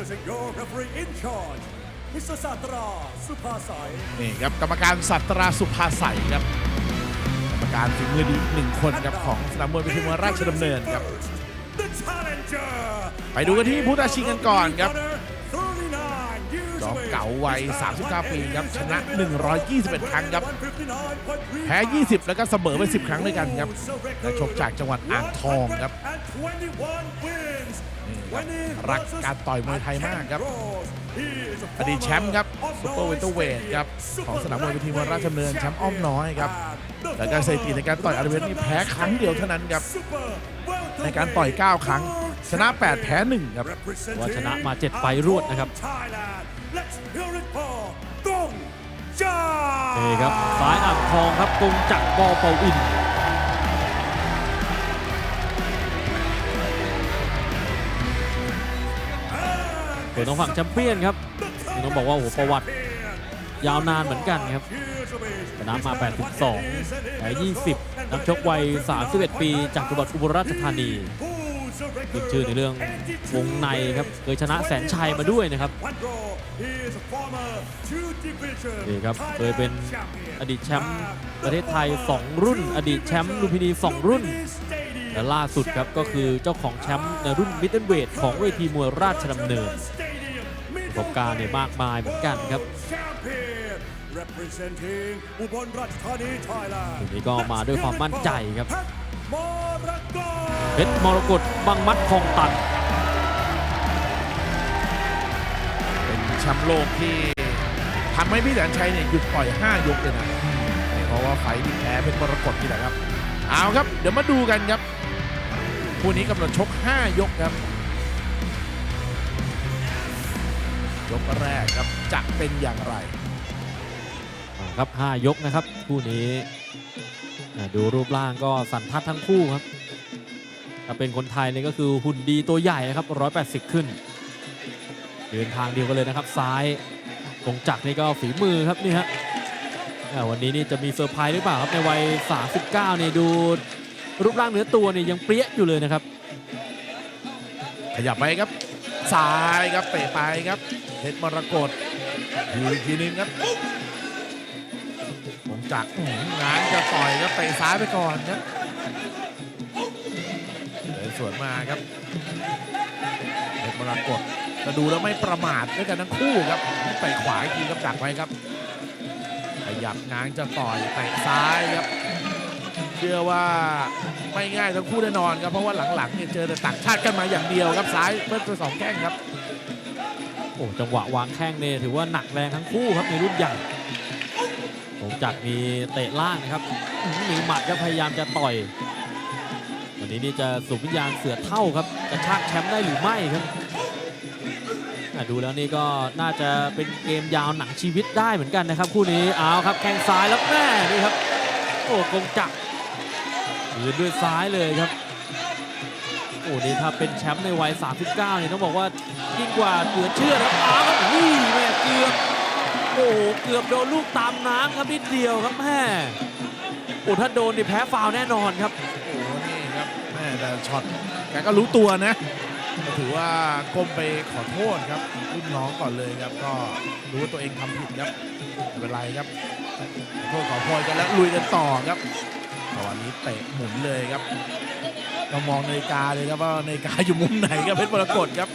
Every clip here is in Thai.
Introducing your referee in charge, Mr. Satra Supasai. นี่ครับกรรมการสัตราสุภาใสครับกรรมการฝีมือดีอีกหนึ่งคนครับของสนามมวยพิธีมวยราชดำเนินครับ The challenger. ไปดูกันที่ผู้ท้าชิงกันก่อนครับ39 years จอม of age. เก๋าวัย 39 ปีครับ ชนะ 121 ครั้งครับ159.3แพ้ 20 แล้วก็เสมอไป 10 ครั้งด้วยกันครับนักชกจากจังหวัดอ่างทองครับ รักการต่อยมวยไทยมากครับอดีตแชมป์ครับซุปเปอร์เวเตอร์เวทครับของสนามมวยพิธีมวยราชดำเนินแชมป์อ้อมน้อยครับแต่การสถิติในการต่อยอาร์เวนนี่แพ้ครั้งเดียวเท่านั้นครับในการต่อย 9 ครั้ง ชนะ 8 แพ้1ครับว่าชนะมาเจ็ดไฟล์รวดนะครับนี่ครับซ้ายอ่างทองครับกงจักรบอเปาอิน เปิดต้องฝั่งแชมเปี้ยนครับต้องบอกว่าโอ้โหประวัติยาวนานเหมือนกันครับชนะมา 82แพ้20 นักชกวัย 31 ปีจากจังหวัดอุบลราชธานีขึ้นชื่อในเรื่องวงในครับ เคยชนะแสนชัยมาด้วยนะครับนี่ครับ เคยเป็นอดีตแชมป์ประเทศไทย 2 รุ่น อดีตแชมป์ลุมพินี 2 รุ่น และล่าสุดครับก็คือเจ้าของแชมป์ในรุ่นมิดเดิลเวทของเวทีมวยราชดำเนินประสบการณ์เนี่ยมากมายเหมือนกันครับ Representing อุบลราชธานี Thailand ทีนี้ก็มาด้วยความมั่นใจครับมรกตเพชรมรกตบังมัดคลองตัน เป็นแชมป์โลกที่ทำให้พี่แสนชัยเนี่ยหยุดต่อย 5 ยกเลยนะ เพราะว่าไฟท์ที่แพ้เป็นมรกตนี่แหละครับ เอาครับ เดี๋ยวมาดูกันครับ คู่นี้กำหนดชก 5 ยกครับ ยกแรกครับจะเป็นอย่างไรครับ 5 ยกนะครับ คู่นี้ ดูรูปร่างก็สันทัดทั้งคู่ครับถ้าเป็นคนไทยเนี่ยก็คือหุ่นดีตัวใหญ่นะครับ 180 ขึ้น เดินทางเดียวกันเลยนะครับ ซ้ายกงจักรนี่ก็ฝีมือครับนี่ฮะวันนี้นี่จะมีเซอร์ไพรส์หรือเปล่าครับในวัย 39 นี่ดู รูปร่างเนื้อตัวเนี่ยยังเปรี้ยอยู่เลยนะครับ ขยับไปครับซ้ายครับเตะไปครับเพชรมรกตอยู่อีกทีนึงครับผมจักงานจะต่อยครับเตะซ้ายไปก่อนครับเดินสวนมาครับเพชรมรกตจะดูแล้วไม่ประมาทด้วยกันทั้งคู่ครับเตะขวาอีกทีครับจักไปครับขยับงางจะต่อยเตะซ้ายครับ เชื่อว่าไม่ง่ายทั้งคู่แน่นอนครับเพราะว่าหลังๆเนี่ยเจอแต่ต่างชาติกันมาอย่างเดียวครับซ้ายเมื่อตัวสองแข้งครับโอ้จังหวะวางแข้งเนี่ยถือว่าหนักแรงทั้งคู่ครับในรุ่นใหญ่ผมจักมีเตะล่างนะครับหมีหมัดก็พยายามจะต่อย วันนี้นี่จะสูบวิญญาณเสือเท่าครับจะชากแชมป์ได้หรือไม่ครับดูแล้วนี่ก็น่าจะเป็นเกมยาวหนังชีวิตได้เหมือนกันนะครับ คู่นี้เอาครับแข้งซ้ายแล้วแม่นี่ครับโอ้กงจักร ยืนด้วยซ้ายเลยครับ โอ้นี่ถ้าเป็นแชมป์ในวัย 39 เนี่ยต้องบอกว่ายิ่งกว่าเหลือเชื่อครับอ้าวครับอุ้ยแม่เกือบโอ้โหเกือบโดนลูกตามน้ำครับนิดเดียวครับแม่โอ้ถ้าโดนนี่แพ้ฟาวแน่นอนครับโอ้โหนี่ครับแม่แต่ช็อตแกก็รู้ตัวนะถือว่าก้มไปขอโทษครับรุ่นน้องก่อนเลยครับ ก็รู้ว่าตัวเองทำผิดครับไม่เป็นไรครับขอโทษขอโพยกันแล้วลุยกันต่อครับ ตอนนี้เตะหมุนเลยครับเรามองนาฬิกาเลยครับว่านาฬิกาอยู่มุมไหนครับเพชรมรกตครับ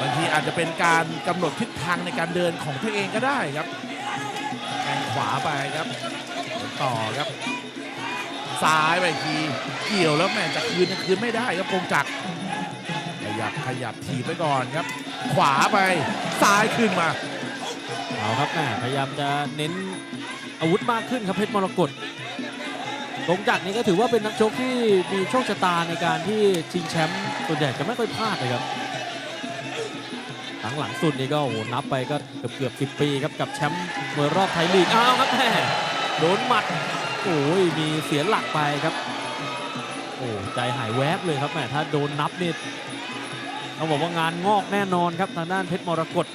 บางทีอาจจะเป็นการกำหนดทิศทางในการเดินของตัวเองก็ได้ครับแทงขวาไปครับ ต่อครับ ซ้ายไปทีเกี่ยวแล้วแม่จะคืนคืนไม่ได้ครับกงจักรขยับขยับถีบไปก่อนครับ ขวาไปซ้ายขึ้นมาเอาครับแม่พยายามจะเน้นอาวุธมากขึ้นครับเพชรมรกต กงจักรนี่ก็ถือว่าเป็นนักชกที่มีโชคชะตาในการที่ชิงแชมป์ส่วนใหญ่จะไม่ค่อยพลาดเลยครับหลังหลังสุดนี่ก็โอ้โหนับไปก็เกือบเกือบสิปีครับกับแชมป์เมวยรอบไทยลีกอ้าวครับแม่โดนหมัดโอ้ยมีเสียหลักไปครับ โอ้ใจหายแวบเลยครับแม่ถ้าโดนนับนี่ต้องบอกว่างานงอกแน่นอนครับทางด้านเพชรมรกต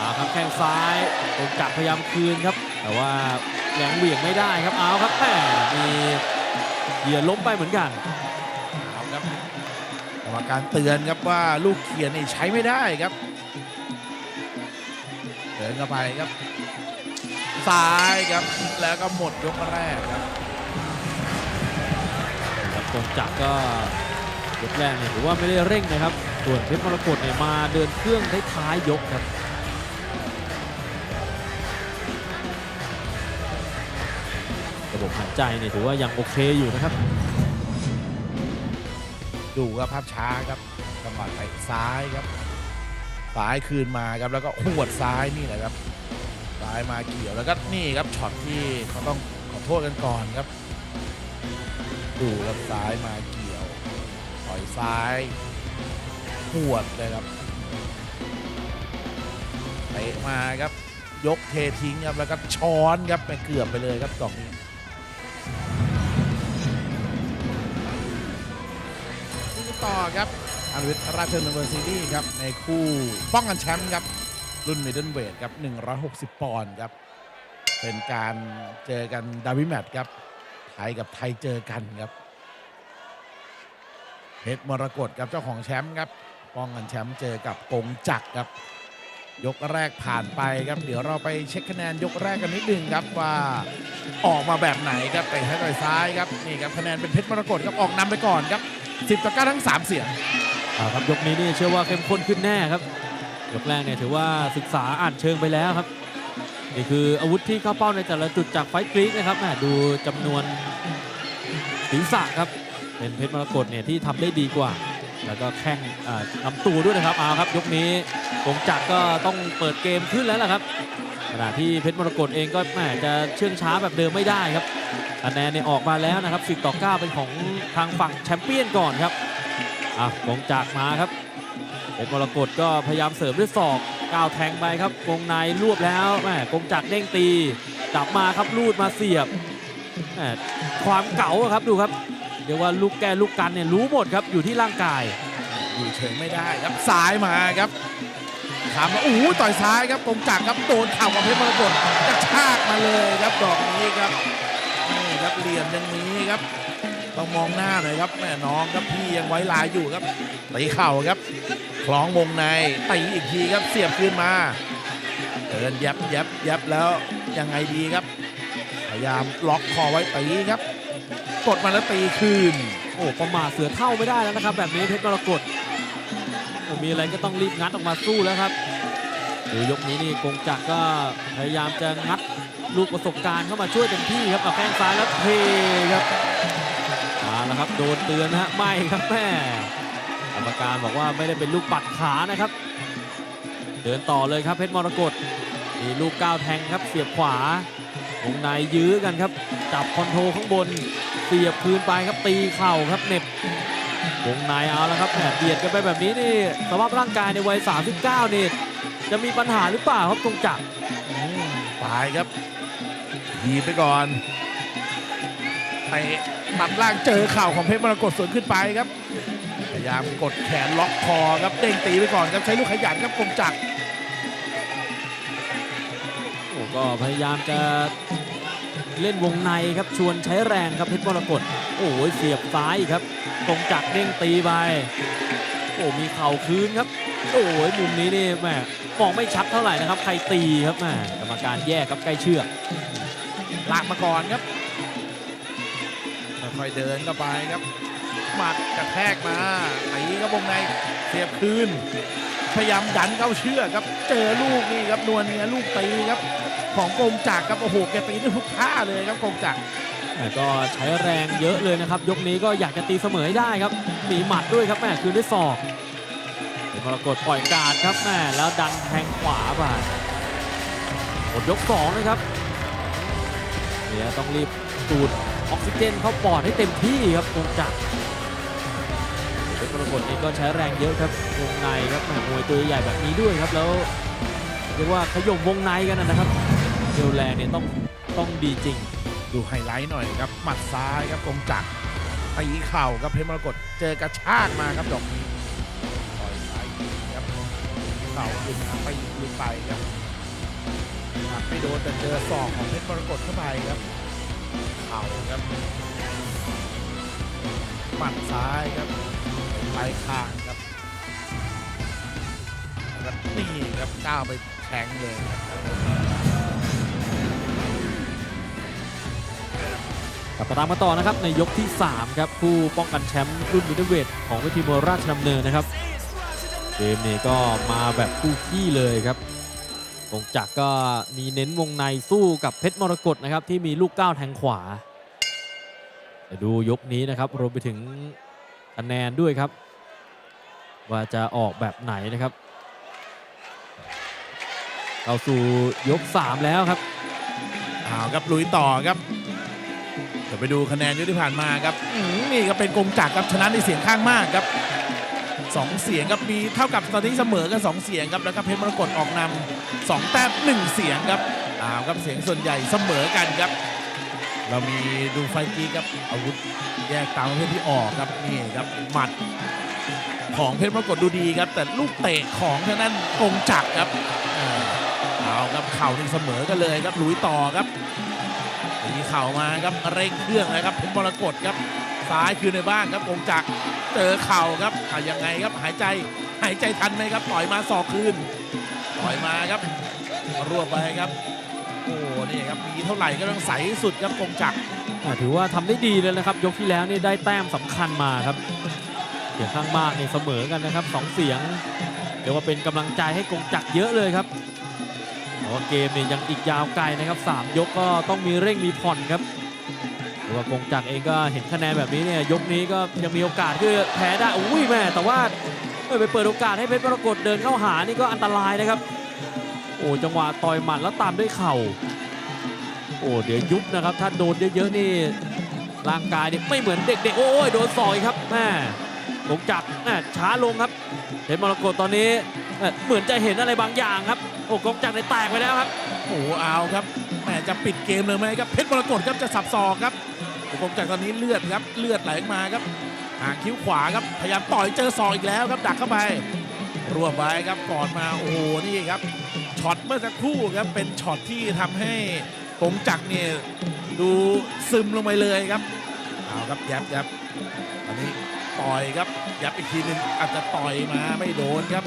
เอาครับแข้งซ้ายตรงจักรพยายามคืนครับ แต่ว่าแรงเหวี่ยงไม่ได้ครับเอาครับแหมมีเหยียล้มไปเหมือนกันเอาครับกรรมการเตือนครับว่าลูกเขียนนี่ใช้ไม่ได้ครับนเข้าไปครับ ซ้ายครับแล้วก็หมดยกแรกครับครับกงจักรก็ยกแรกเนี่ยถือว่าไม่ได้เร่งนะครับ ส่วนเพชรมรกตเนี่ยมาเดินเครื่องท้ายๆยกครับ ใจเนี่ยถือว่ายังโอเคอยู่นะครับ ดูครับภาพช้าครับจังหวะเตะซ้ายครับซ้ายคืนมาครับแล้วก็หวดซ้ายนี่แหละครับซ้ายมาเกี่ยวแล้วก็นี่ครับช็อตที่เขาต้องขอโทษกันก่อนครับ ดูครับซ้ายมาเกี่ยวต่อยซ้ายหวดเลยครับเตะมาครับยกเททิ้งครับแล้วก็ช้อนครับไปเกือบไปเลยครับดอกนี้ คู่ต่อครับอาริวิทราชดำเนินซีรีส์ครับในคู่ป้องกันแชมป์ครับรุ่นมิดเดิลเวทครับ 160 ปอนด์ครับ เป็นการเจอกันดาวิแมตครับ ไทยกับไทยเจอกันครับเพชรมรกตครับเจ้าของแชมป์ครับป้องกันแชมป์เจอกับกงจักรครับ ยกแรกผ่านไปครับ เดี๋ยวเราไปเช็คคะแนนยกแรกกันนิดนึงครับว่าออกมาแบบไหนครับเตะให้ต่อยซ้ายครับนี่ครับคะแนนเป็นเพชรมรกตครับออกนำไปก่อนครับ 10 ต่อ 9 ทั้ง 3 เสียงเอาครับยกนี้นี่เชื่อว่าเข้มข้นขึ้นแน่ครับ ยกแรกเนี่ยถือว่าศึกษาอ่านเชิงไปแล้วครับ นี่คืออาวุธที่เข้าเป้าในแต่ละจุดจากไฟกรีกนะครับแหมดูจำนวนศีรษะครับ เป็นเพชรมรกตเนี่ยที่ทำได้ดีกว่า แล้วก็แข้งอ่าลำตัวด้วยนะครับเอาครับ ยกนี้กงจักรก็ต้องเปิดเกมขึ้นแล้วล่ะครับขณะที่เพชรมรกตเองก็แหมจะเชื่องช้าแบบเดิมไม่ได้ครับ คะแนนเนี่ยออกมาแล้วนะครับ10ต่อ9เป็นของทางฝั่งแชมเปี้ยนก่อนครับอะกงจากมาครับเพชรมรกตก็พยายามเสริมด้วยศอกก้าวแทงไปครับวงในรวบแล้วแม่กงจักเด้งตีจับมาครับลูดมาเสียบแม่ความเก๋าครับดูครับเรียกว่าลูกแก้ลูกกันเนี่ยรู้หมดครับอยู่ที่ร่างกาย อยู่เฉยไม่ได้ครับซ้ายมาครับถามว่าโอ้โหต่อยซ้ายครับกงจักรครับโดนเข่าของเพชรมรกตกระชากมาเลยครับดอกนี้ครับ ครับเหลี่ยมอย่างนี้ครับต้องมองหน้าหน่อยครับแม่น้องครับพี่ยังไว้ลายอยู่ครับตีเข่าครับคล้องวงในตีอีกทีครับเสียบคืนมาเดินยับยับยับแล้วยังไงดีครับ พยายามล็อกคอไว้ตีครับกดมาแล้วตีคืนโอ้ประมาทเสือเท่าไม่ได้แล้วนะครับ แบบนี้เพชรมรกตโอ้มีอะไรก็ต้องรีบงัดออกมาสู้แล้วครับดูยกนี้นี่กงจักรก็พยายามจะงัด ลูกประสบการณ์เข้ามาช่วยเต็มที่ครับเอาแข้งซ้ายแล้วเทครับมาแล้วครับโดนเตือนนะฮะไม่ครับแม่กรรมการบอกว่าไม่ได้เป็นลูกปัดขานะครับ เดินต่อเลยครับเพชรมรกตมีลูกก้าวแทงครับเสียบขวาวงในยื้อกันครับจับคอนโทรลข้างบนเสียบคืนไปครับตีเข่าครับเหน็บวงในเอาแล้วครับแหมเบียดกันไปแบบนี้นี่สภาพร่างกายในวัย 39 นี่จะมีปัญหาหรือเปล่าครับตรงจักรอืมตายครับ ทีบไปก่อนไปตัดล่างเจอเข่าของเพชรมรกตสวนขึ้นไปครับ พยายามกดแขนล็อกคอครับเด้งตีไปก่อนครับใช้ลูกขยันครับกงจักรโอ้ก็พยายามจะเล่นวงในครับชวนใช้แรงครับเพชรมรกตโอ้ยเสียบซ้ายครับตรงจักรเด้งตีไปโอ้มีเข่าคืนครับ โอ้ยมุมนี้นี่แหมมองไม่ชัดเท่าไหร่นะครับใครตีครับแหมกรรมการแยกครับใกล้เชือก ลากมาก่อนครับค่อยเดินเข้าไปครับหมัดกระแทกมาตีก็วงในเสียบคืน พยายามดันเข้าเชือกครับ เจอลูกนี่ครับนวลเนี่ยลูกตีครับ ของกงจักรครับโอ้โหแกตีได้ทุกท่าเลยครับกงจักรแต่ก็ใช้แรงเยอะเลยนะครับ ยกนี้ก็อยากจะตีเสมอให้ได้ครับมีหมัดด้วยครับแม่คืนด้วยศอกเป็นมรกตปล่อยการครับแม่แล้วดันแทงขวาไปหมดยกสองนะครับ เดี๋ยต้องรีบสูดออกซิเจนเข้าปอดให้เต็มที่ครับตรงจักรเป็นมรกตนี่ก็ใช้แรงเยอะครับวงในครับแม่มวยตัวใหญ่แบบนี้ด้วยครับแล้วเรียกว่าขย่มวงในกันนะครับเร็วแรงเนี่ยต้องต้องดีจริง ดูไฮไลท์หน่อยครับหมัดซ้ายครับกงจักรตีเข่าครับเพชรมรกตเจอกระชากมาครับดอกนี้ต่อยซ้ายยิงครับเข่าขึ้นไปยิงไปครับ หมัดไม่โดนแต่เจอศอกของเพชรมรกตเข้าไปครับเข่าครับหมัดซ้ายครับไปลายคางครับก็นี่ครับก้าวไปแทงเลยครับกลับมาตามมาต่อนะครับในยกที่ 3 ครับ ผู้ป้องกันแชมป์รุ่นมิดเดิลเวทของเวทีมวยราชดำเนินนะครับ เกมนี้ก็มาแบบคู่ขี้เลยครับ กงจักรก็มีเน้นวงในสู้กับเพชรมรกตนะครับที่มีลูกก้าวแทงขวาเดี๋ยวดูยกนี้นะครับรวมไปถึงคะแนนด้วยครับ ว่าจะออกแบบไหนนะครับเข้าสู่ยก 3 แล้วครับเอาครับลุยต่อครับเดี๋ยวไปดูคะแนนยกที่ผ่านมาครับอื้อหือนี่ก็เป็นกงจักรครับชนะในเสียงข้างมากครับ สองเสียงครับมีเท่ากับตอนนี้เสมอกันสองเสียงครับแล้วก็เพชรมรกตออกนำสองแต้มหนึ่งเสียงครับเอาครับเสียงส่วนใหญ่เสมอกันครับ เรามีดูไฟกี้ครับอาวุธแยกตามประเภทที่ออกครับนี่ครับหมัดของเพชรมรกตดูดีครับ แต่ลูกเตะของทางนั้นกงจักครับอ่าเอาครับเข่าหนี่งเสมอกันเลยครับลุยต่อครับตีเข่ามาครับเร่งเครื่องนะครับเพชรมรกตครับ ซ้ายคืนในบ้างครับกงจักรเจอเข่าครับอะยังไงครับหายใจหายใจทันไหมครับต่อยมาศอกคืนต่อยมาครับรวบไปครับ โอ้นี่ครับมีเท่าไหร่ก็ต้องใสสุดครับกงจักรอ่าถือว่าทำได้ดีเลยนะครับ ยกที่แล้วนี่ได้แต้มสำคัญมาครับเสียงข้างมากนี่เสมอกันนะครับสองเสียงเรียกว่าเป็นกำลังใจให้กงจักรเยอะเลยครับแต่ว่าเกมเนี่ยยังอีกยาวไกลนะครับสามยกก็ต้องมีเร่งมีผ่อนครับ ว่ากงจักรเองก็เห็นคะแนนแบบนี้เนี่ยยกนี้ก็ยังมีโอกาสที่แพ้ได้อุ้ยแม่แต่ว่าไปเปิดโอกาสให้เพชรมรกตเดินเข้าหานี่ก็อันตรายนะครับ โอ้จังหวะต่อยหมัดแล้วตามด้วยเข่า โอ้เดี๋ยวยุบนะครับ ถ้าโดนเยอะๆนี่ร่างกายเนี่ยไม่เหมือนเด็กๆโอ้ยโดนสอยครับแม่กงจักรแม่ช้าลงครับเพชรมรกตตอนนี้เหมือนจะเห็นอะไรบางอย่างครับโอ้กงจักรในยแตกไปแล้วครับโอ้เอาครับแหมจะปิดเกมเลยไหมครับเพชรมรกตครับจะสับศอกครับ กงจักรตอนนี้เลือดครับเลือดไหลมาครับหางคิ้วขวาครับพยายามต่อยเจอศอกอีกแล้วครับดักเข้าไปรวบไว้ครับก่อนมาโอ้โหนี่ครับช็อตเมื่อสักครู่ครับเป็นช็อตที่ทำให้กงจักรเนี่ยดูซึมลงไปเลยครับเอาครับยับยับตอนนี้ต่อยครับยับอีกทีหนึ่งอาจจะต่อยมาไม่โดนครับ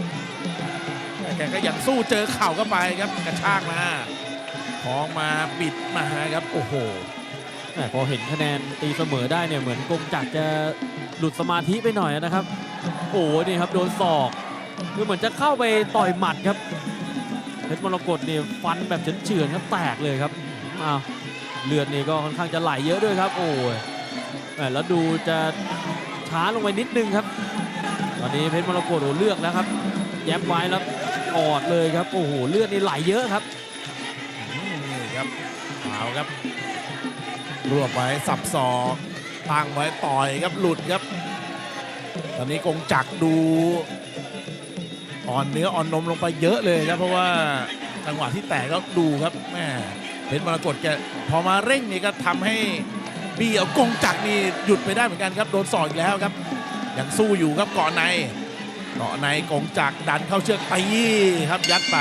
แต่แกก็ยังสู้เจอเข่าเข้าไปครับกระชากมาของมาปิดมาครับโอ้โห แหม่พอเห็นคะแนนตีเสมอได้เนี่ยเหมือนกงจักรจะหลุดสมาธิไปหน่อยนะครับ โอ้นี่ครับโดนศอกคือเหมือนจะเข้าไปต่อยหมัดครับเพชรมรกตเนี่ยฟันแบบเฉือนๆครับแตกเลยครับอ้าวเลือดนี่ก็ค่อนข้างจะไหลเยอะด้วยครับ โอ้ยแหแล้วดูจะช้าลงไปนิดนึงครับ ตอนนี้เพชรมรกตโอ้เลือกแล้วครับ แย้มไว้แล้วออดเลยครับ โอ้โหเลือดนี่ไหลเยอะครับนี่ครับเอาครับ รวบไว้สับศอกตั้งไว้ต่อยครับหลุดครับ ตอนนี้กงจักดู อ่อนเนื้ออ่อนนมลงไปเยอะเลยครับ เพราะว่าจังหวะที่แตกก็ดูครับแม่เพชรมรกตแกพอมาเร่งนี่ก็ทำให้บีเอากงจักนี่หยุดไปได้เหมือนกันครับโดนสอกอีกแล้วครับยังสู้อยู่ครับเกาะในเกาะในกงจักดันเข้าเชือกตีครับยัดไป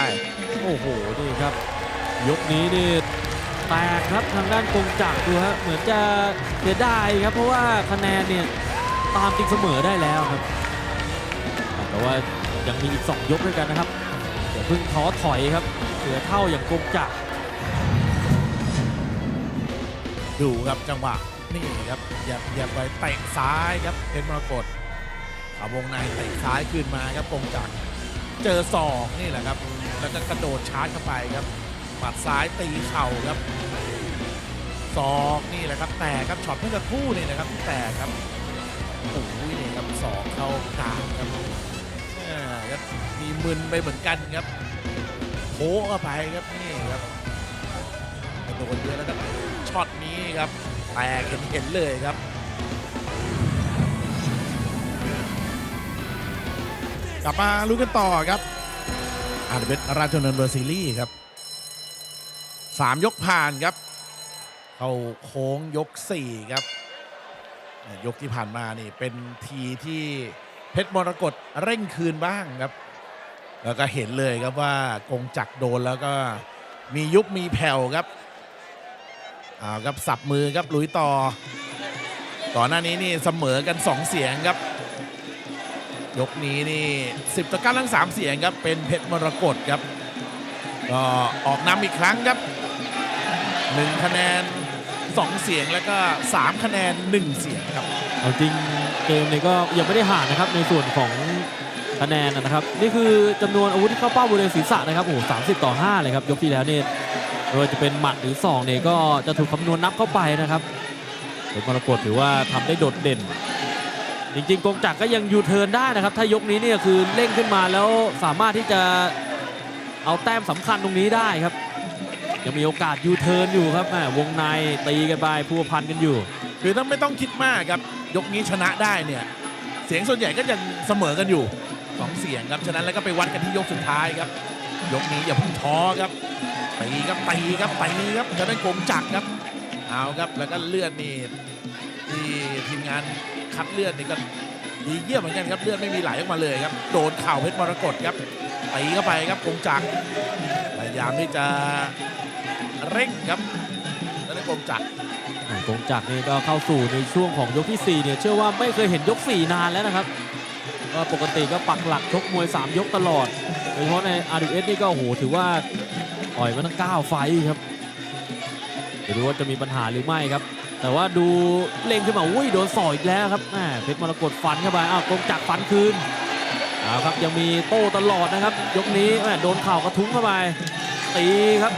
โอ้โหนี่ครับ ยกนี้นี่ แตกครับทางด้านกงจักรดูฮะเหมือนจะเสียดายครับเพราะว่าคะแนนเนี่ยตามติงเสมอได้แล้วครับ แต่ว่ายังมีอีก 2 ยกด้วยกันนะครับอย่าเพิ่งท้อถอยครับเสือเท่าอย่างกงจักรดูครับจังหวะนี่ครับอย่าอย่าไปเตะซ้ายครับเพชรมรกตเอาวงในเตะซ้ายขึ้นมาครับกงจักรเจอศอกนี่แหละครับแล้วก็กระโดดชาร์จเข้าไปครับ หมัดซ้ายตีเข่าครับศอกนี่แหละครับ แตกครับช็อตเมื่อสักครู่นี่นะครับที่แตกครับโอ้ยนี่ครับศอกเข้ากลางครับอ่าครับมีมึนไปเหมือนกันครับโค้เข้าไปครับนี่ครับโดดเยอะแล้วก็ช็อตนี้ครับแตกเห็นเห็นๆเลยครับกลับมาลุ้นกันต่อครับอาจจะเป็นราชดำเนินเบอร์ซีรีส์ครับ สามยกผ่านครับ เข้าโค้งยกสี่ครับ ยกที่ผ่านมานี่เป็นทีที่เพชรมรกตเร่งคืนบ้างครับ แล้วก็เห็นเลยครับว่ากงจักโดนแล้วก็มียุบมีแผ่วครับอ้าวครับสับมือครับลุยต่อ ก่อนหน้านี้นี่เสมอกันสองเสียงครับ ยกนี้นี่10ต่อ9ทั้ง 3 เสียงครับเป็นเพชรมรกตครับก็ออกนำอีกครั้งครับ 1 คะแนน 2 เสียงแล้วก็ 3 คะแนน 1 เสียงครับ เอาจริงเกมเนี่ยก็ยังไม่ได้ห่างนะครับในส่วนของคะแนนนะครับ นี่คือจำนวนอาวุธที่เข้าเป้าบริเวณศีรษะนะครับโอ้โหสามสิบต่อ5เลยครับยกที่แล้วเนี่ยไม่ว่าจะเป็นหมัดหรือศอกเนี่ยก็จะถูกคำนวณนับเข้าไปนะครับเป็นมรกตถือว่าทำได้โดดเด่น จริงๆกงจักรก็ยังยูเทิร์นได้นะครับ ถ้ายกนี้เนี่ยคือเร่งขึ้นมาแล้วสามารถที่จะเอาแต้มสำคัญตรงนี้ได้ครับ ยังมีโอกาสยูเทิร์นอยู่ครับแม่วงในตีกันไปพัวพันกันอยู่ คือต้องไม่ต้องคิดมากครับ ยกนี้ชนะได้เนี่ย เสียงส่วนใหญ่ก็ยังเสมอกันอยู่สองเสียงครับฉะนั้นแล้วก็ไปวัดกันที่ยกสุดท้ายครับ ยกนี้อย่าพิ่งท้อครับตีครับตีครับตีครับจะได้โกงจักครับเอาครับแล้วก็เลือดนี่ที่ทีมงานคัดเลือดนี่ก็ดีเยี่ยมเหมือนกันครับเลือดไม่มีไหลออกมาเลยครับโดนเข่าเพชรมรกตครับ ตีเข้าไปครับโกงจักรพยายามที่จะเร่งครับจะได้โกงจักรอ่ากงจักรนี่ก็เข้าสู่ในช่วงของยกที่4เนี่ยเชื่อว่าไม่เคยเห็นยก 4 นานแล้วนะครับก็ปกติก็ปักหลักชกมวย 3 ยกตลอดโดยเฉพาะใน RWS นี่ก็โหถือว่าต่อยมาตั้ง9ไฟครับเดี๋ยวดูว่าจะมีปัญหาหรือไม่ครับ แต่ว่าดูเล็งขึ้นมาอุ้ยโดนสอยอีกแล้วครับแหมเพชรมรกตฟันเข้าไปอ้าวกงจักรฟันคืน เอาครับยังมีโต้ตลอดนะครับ ยกนี้แหมโดนเข่ากระทุ้งเข้าไปตีครับ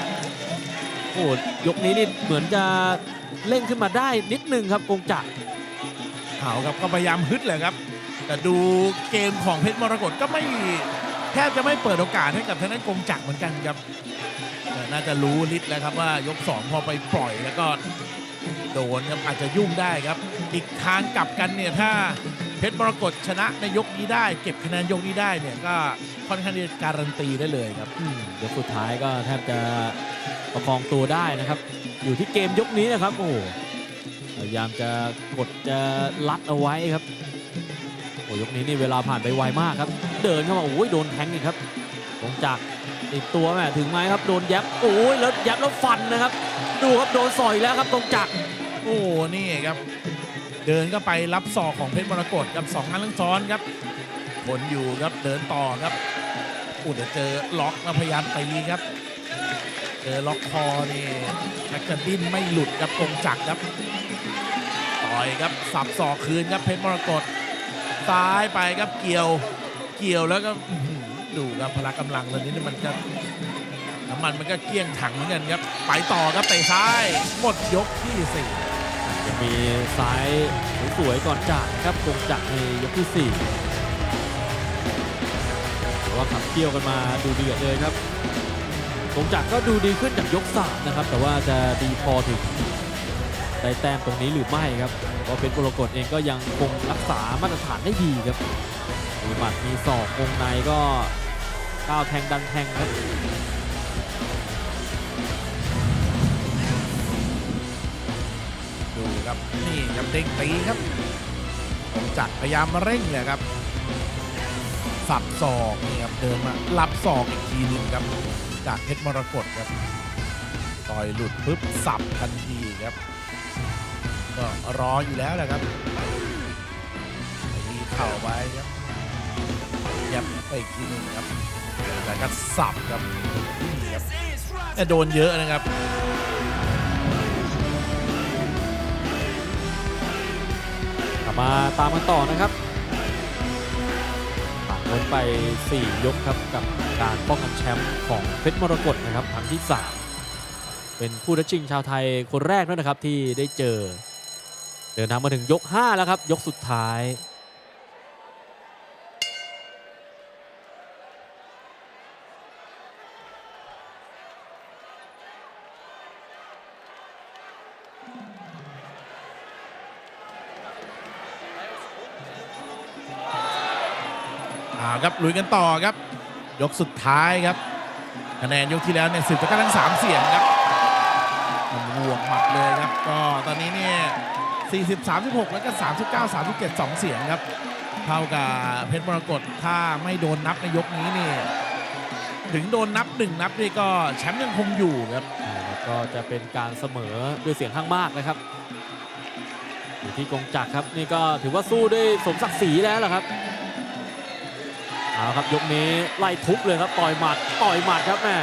โอ้ยกนี้นี่เหมือนจะเล่นขึ้นมาได้นิดนึงครับกงจักรเอาครับก็พยายามฮึดแหละครับ แต่ดูเกมของเพชรมรกตก็ไม่แทบจะไม่เปิดโอกาสให้กับทางด้านกงจักรเหมือนกันครับน่าจะรู้ลิดแล้วครับว่ายก 2 พอไปปล่อยแล้วก็โดนครับอาจจะยุ่งได้ครับ อีกทางกลับกันเนี่ยถ้า เพชรมรกตชนะในยกนี้ได้ เก็บคะแนนยกนี้ได้เนี่ยก็ค่อนข้างที่จะการันตีได้เลยครับอืมยกสุดท้ายก็แทบจะประคองตัวได้นะครับ อยู่ที่เกมยกนี้นะครับ โอ้โหพยายามจะกดจะลัดเอาไว้ครับโอ้ยกนี้นี่เวลาผ่านไปไวมากครับ เดินเข้ามาโอ้ยโดนแทงอีกครับกงจักรติดตัวแม่ถึงไหมครับโดนยับโอ้ยแล้วยับแล้วฟันนะครับ ดูครับโดนสอยแล้วครับกงจักรโอ้นี่ครับ เดินก็ไปรับศอกของเพชรมรกตครับสองนัดลังซ้อนครับผลอยู่ครับเดินต่อครับอู้เดเจอล็อกมาพยายามตีครับ เจอล็อกคอนี่ชักจะดิ้นไม่หลุดครับกงจักครับต่อยครับสับศอกคืนครับเพชรมรกตซ้ายไปครับเกี่ยวเกี่ยวแล้วก็ดูครับพละกำลังตอนนี้นี่มันก็น้ำมันมันก็เกี้ยงถังเหมือนกันครับ ไปต่อครับเตะซ้าย หมดยกที่สี่ มีซ้ายสวยก่อนจากนะครับกงจักรในยกที่สี่แต่ว่าขับเคี่ยวกันมาดูเดือดเลยครับกงจักรก็ดูดีขึ้นจากยกสามนะครับ แต่ว่าจะดีพอถึงได้แต้มตรงนี้หรือไม่ครับเพราะเป็นกรกฎเองก็ยังคงรักษามาตรฐานได้ดีครับมีหมัดมีศอกวงในก็ก้าวแทงดันแทงครับ นี่ครับเด้งตีครับผมจักพยายามมาเร่งเลยครับ สับศอกนี่ครับเดินมารับศอกอีกทีหนึงครับ จากเพชรมรกตครับ ต่อยหลุดปุ๊บสับทันทีครับ ก็รออยู่แล้วแหละครับตีเข่าไว้ครับยับไปอีกทีหนึงครับแล้วก็สับครับนี่ครับแต่โดนเยอะนะครับ กลับมาตามกันต่อนะครับผ่านพ้นไป 4 ยกครับกับการป้องกันแชมป์ของเพชรมรกตนะครับครั้งที่ 3 เป็นผู้ท้าชิงชาวไทยคนแรกด้วยนะครับที่ได้เจอ เดินทางมาถึงยก 5 แล้วครับ ยกสุดท้าย ครับลุยกันต่อครับ ยกสุดท้ายครับ คะแนนยกที่แล้วเนี่ยสิบต่อกันทั้งสามเสียงครับมันบวกหมัดเลยครับ ก็ตอนนี้เนี่ย40 36 แล้วก็ 39 37 2 เสียงครับ เท่ากับเพชรมรกตถ้าไม่โดนนับในยกนี้นี่ถึงโดนนับหนึ่งนับนี่ก็แชมป์ยังคงอยู่ครับก็จะเป็นการเสมอด้วยเสียงข้างมากนะครับ อยู่ที่กงจักรครับนี่ก็ถือว่าสู้ด้วยสมศักดิ์ศรีแล้วล่ะครับ เอาครับยกนี้ไล่ทุบเลยครับต่อยหมัดต่อยหมัดครับแม่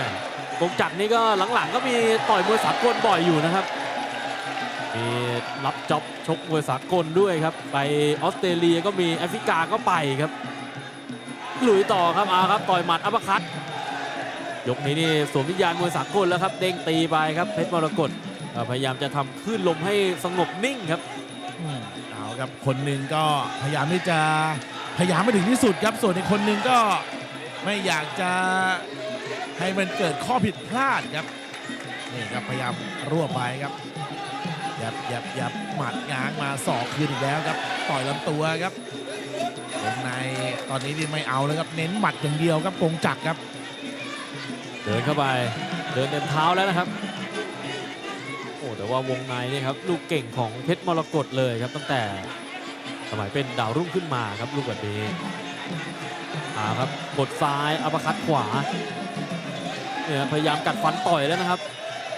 กงจักรนี่ก็หลังๆ ก็มีต่อยมวยสากลบ่อยอยู่นะครับมีรับจ็อบชกมวยสากลด้วยครับ ไปออสเตรเลียก็มีแอฟริกาก็ไปครับลุยต่อครับเอาครับต่อยหมัดอัปคัตยกนี้นี่สวมวิญญาณมวยสากลแล้วครับเด้งตีไปครับเพชรมรกตพยายามจะทำคลื่นลมให้สงบนิ่งครับเอาครับคนหนึ่งก็พยายามที่จะ พยายามไปถึงที่สุดครับส่วนอีกคนหนึ่งก็ไม่อยากจะให้มันเกิดข้อผิดพลาดครับนี่ครับพยายามรวบไปครับยับยับยับหมัดง้างมาสอกคืนอีกแล้วครับต่อยลำตัวครับวงในตอนนี้นี่ไม่เอาแล้วครับเน้นหมัดอย่างเดียวครับกงจักครับ เดินเข้าไปเดินเต็มเท้าแล้วนะครับโอ้แต่ว่าวงในนี่ครับลูกเก่งของเพชรมรกตเลยครับตั้งแต่ สมัยเป็นดาวรุ่งขึ้นมาครับลูกแบบนี้อาครับกดซ้ายอัปคัดขวาเนี่ยพยายามกัดฟันต่อยแล้วนะครับ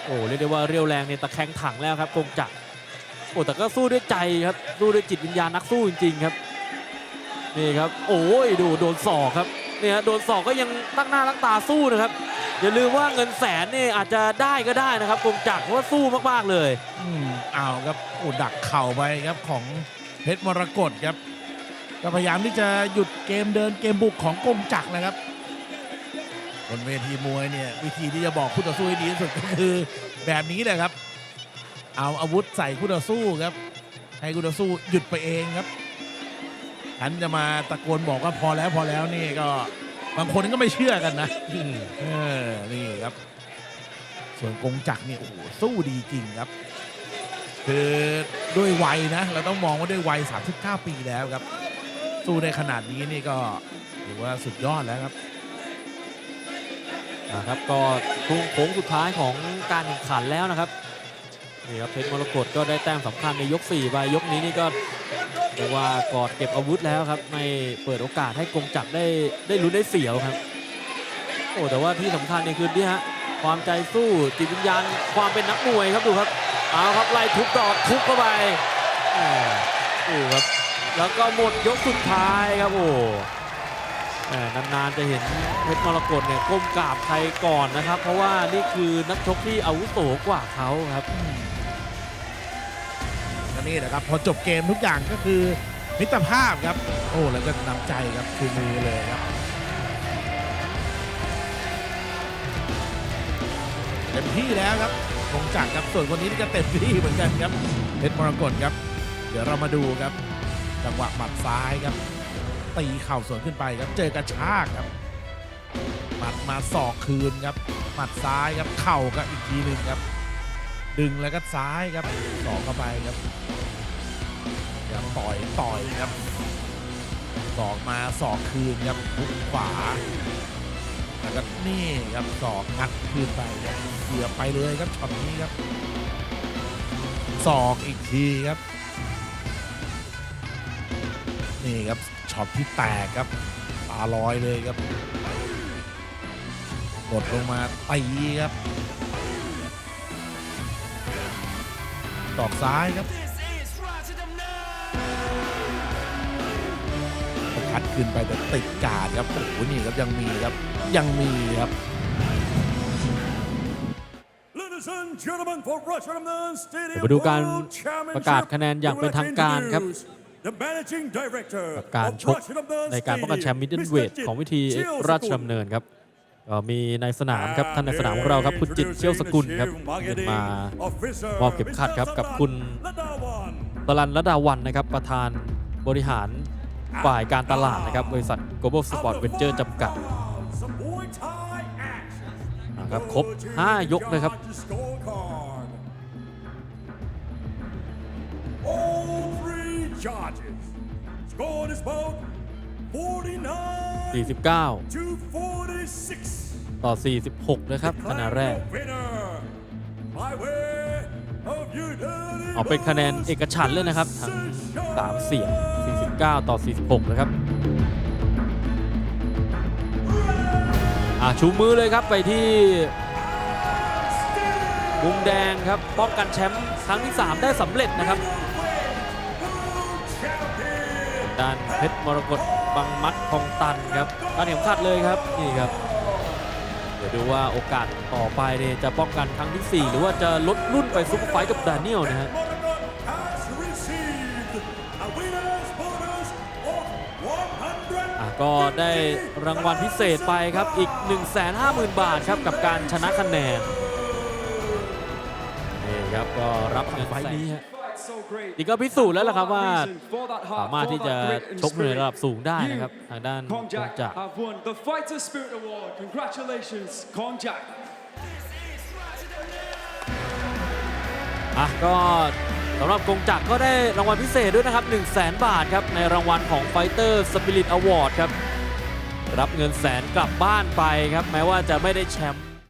โอ้เรียกได้ว่าเรียวแรงเนี่ยตะแคงถังแล้วครับกงจักรโอ้แต่ก็สู้ด้วยใจครับสู้ด้วยจิตวิญญาณนักสู้จริงๆครับนี่ครับ โอ้ยดูโดนศอกครับเนี่ยโดนศอกก็ยังตั้งหน้าตั้งตาสู้นะครับอย่าลืมว่าเงินแสนนี่อาจจะได้ก็ได้นะครับกงจักรเพราะว่าสู้มากๆเลยอืมเอาครับโอ้ดักเข่าไปครับของ เพชรมรกตครับก็พยายามที่จะหยุดเกมเดินเกมบุกของกงจักรนะครับบนเวทีมวยเนี่ยวิธีที่จะบอกคู่ต่อสู้ให้ดีที่สุดก็คือแบบนี้แหละครับ เอาอาวุธใส่คู่ต่อสู้ครับ ให้คู่ต่อสู้หยุดไปเองครับฉันจะมาตะโกนบอกว่าพอแล้วพอแล้วนี่ก็บางคนก็ไม่เชื่อกันนะเออนี่ครับ ส่วนกงจักรนี่โอ้โหสู้ดีจริงครับ คือด้วยวัยนะ เราต้องมองว่าด้วยวัย 39 ปีแล้วครับ สู้ในขนาดนี้นี่ก็ถือว่าสุดยอดแล้วครับนะครับก็ช่วงโค้งสุดท้ายของการแข่งขันแล้วนะครับนี่ครับเพชรมรกตก็ได้แต้มสำคัญในยก4ไปยกนี้นี่ก็เรียกว่ากอดเก็บอาวุธแล้วครับไม่เปิดโอกาสให้กงจักรได้ได้ลุ้นได้เสียวครับโอ้แต่ว่าที่สำคัญเนี่ยคือนี่ฮะความใจสู้จิตวิญญาณความเป็นนักมวยครับดูครับ เอาครับไล่ทุบดอกทุบเข้าไปแหม่โอ้ครับแล้วก็หมดยกสุดท้ายครับโอ้แหม่นานๆจะเห็นเพชรมรกตเนี่ยก้มกราบใครก่อนนะครับ เพราะว่านี่คือนักชกที่อาวุโสกว่าเขาครับก็นี่แหละครับพอจบเกมทุกอย่างก็คือมิตรภาพครับ โอ้แล้วก็นำใจครับคือมือเลยครับเต็มที่แล้วครับ กงจักรครับส่วนคนนี้นี่ก็เต็มที่เหมือนกันครับเพชรมรกตครับ เดี๋ยวเรามาดูครับ จังหวะหมัดซ้ายครับ ตีเข่าสวนขึ้นไปครับ เจอกระชากครับหมัดมาศอกคืนครับหมัดซ้ายครับเข่าก็อีกทีหนึ่งครับ ดึงแล้วก็ซ้ายครับศอกเข้าไปครับยังต่อยต่อยครับศอกมาศอกคืนครับหุกขวา แล้วก็นี่ครับศอกงัดคืนไปเกือบไปเลยครับช็อตนี้ครับศอกอีกทีครับ นี่ครับช็อตที่แตกครับตาลอยเลยครับกดลงมาตีครับดอกซ้ายครับ ขึ้นไปแต่ติดกาดครับโอ้โหนี่ครับยังมีครับยังมีครับ Ladies and gentlemen, for Rochdale Stadium มาดูการ World Championship ประกาศคะแนนอย่างเป็นทางการครับ The Managing Director การ of ชก Rochdale ในการป้องกันแชมป์มิดเดิล Stadium เวท Mr. ของวิธีจิตรราชดำเนินครับก็มีในสนามครับท่านในสนามของเราครับคุณจิตรเชี่ยวสกุลครับขึ้นมามอบเข็มขัดครับกับคุณตลันระดาวันนะครับประธานบริหาร ฝ่ายการตลาดนะครับบริษัท Global Sport Venture จำกัดนะครับครบ 5 ยกนะครับ All three charges scored is both 49 ต่อ 46 นะครับ คะแนนแรก เอาเป็นคะแนนเอกฉันเลยนะครับ ทั้ง 3 เสียง 49 ต่อ 46 นะครับชูมือเลยครับไปที่มุมแดงครับป้องกันแชมป์ครั้งที่ 3 ได้สำเร็จนะครับด้านเพชรมรกตบังมัดคองตันครับตันเข็มขัดเลยครับนี่ครับ เดี๋ยวดูว่าโอกาสต่อไปเนี่ยจะป้องกันครั้งที่ 4 หรือว่าจะลดรุ่นไปซุปเปอร์ไฟต์กับดานิเอลนะฮะ ก็ได้รางวัลพิเศษไปครับอีก 150,000 บาทครับกับการชนะคะแนนนี่ครับก็รับเงินไฟล์นี้ฮะนี่ก็พิสูจน์แล้วล่ะครับว่าสามารถที่จะชกในระดับสูงได้นะครับทางด้านกง Kongjak จักร have won the Fighter Spirit Award. Congratulations, Kongjak. อะก็ สำหรับกงจักรก็ได้รางวัลพิเศษด้วยนะครับ1 0 0 0 0แบาทครับในรางวัลของ Fighter Spirit Award ครับรับเงินแสนกลับบ้านไปครับแม้ว่าจะไม่ได้แชมป์